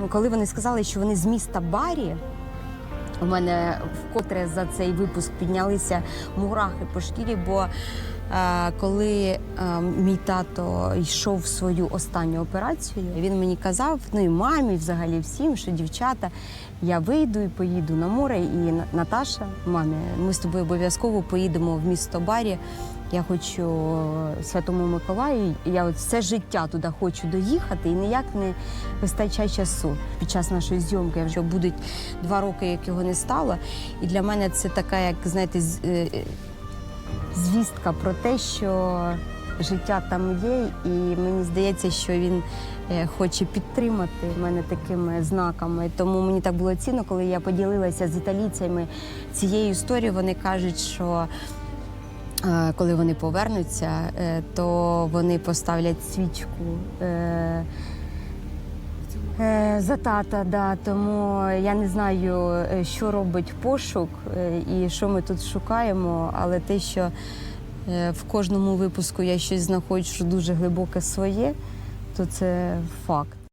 Ну, Коли вони сказали, що вони з міста Барі, у мене вкотре за цей випуск піднялися мурахи по шкірі, бо е, коли е, мій тато йшов в свою останню операцію, він мені казав, ну і мамі, взагалі всім, що дівчата, я вийду і поїду на море. І На- Наташа, мамі, ми з тобою обов'язково поїдемо в місто Барі. Я хочу Святому Миколаю. Я от все життя туди хочу доїхати і ніяк не вистачає часу. Під час нашої зйомки вже будуть два роки, як його не стало. І для мене це така, як знаєте, е, звістка про те, що життя там є, і мені здається, що він е, хоче підтримати мене такими знаками. Тому мені так було цінно, коли я поділилася з італійцями цією історією. Вони кажуть, що коли вони повернуться, е, то вони поставлять свічку. е, Е, За тата, да. Тому я не знаю, що робить пошук і що ми тут шукаємо, але те, що в кожному випуску я щось знаходжу дуже глибоке своє, то це факт.